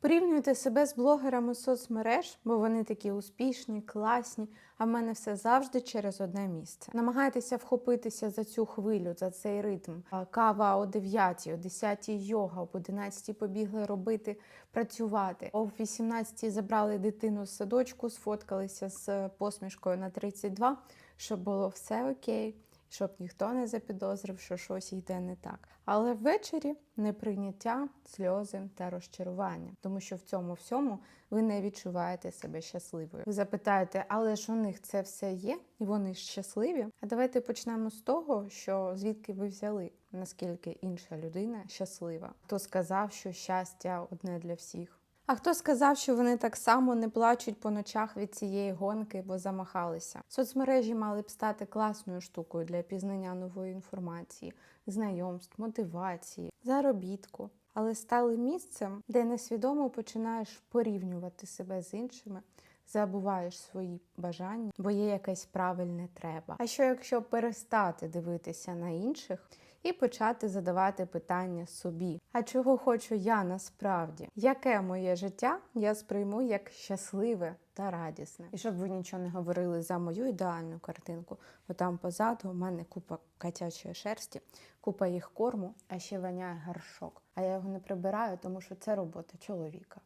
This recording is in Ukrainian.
Порівнюйте себе з блогерами соцмереж, бо вони такі успішні, класні, а в мене все завжди через одне місце. Намагайтеся вхопитися за цю хвилю, за цей ритм. Кава о 9, о 10 йога, об 11 побігли робити, працювати. О 18 забрали дитину з садочку, сфоткалися з посмішкою на 32, щоб було все окей щоб ніхто не запідозрив, що щось йде не так. Але ввечері неприйняття, сльози та розчарування, тому що в цьому всьому ви не відчуваєте себе щасливою. Ви запитаєте, але ж у них це все є, і вони щасливі. А давайте почнемо з того, що звідки ви взяли, наскільки інша людина щаслива. Хто сказав, що щастя одне для всіх? А хто сказав, що вони так само не плачуть по ночах від цієї гонки, бо замахалися? Соцмережі мали б стати класною штукою для пізнання нової інформації, знайомств, мотивації, заробітку, але стали місцем, де несвідомо починаєш порівнювати себе з іншими. Забуваєш свої бажання, бо є якесь правильне треба. А що якщо перестати дивитися на інших і почати задавати питання собі? А чого хочу я насправді? Яке моє життя я сприйму як щасливе та радісне? І щоб ви нічого не говорили за мою ідеальну картинку, бо там позаду у мене купа котячої шерсті, купа їх корму, а ще воняє горшок. А я його не прибираю, тому що це робота чоловіка.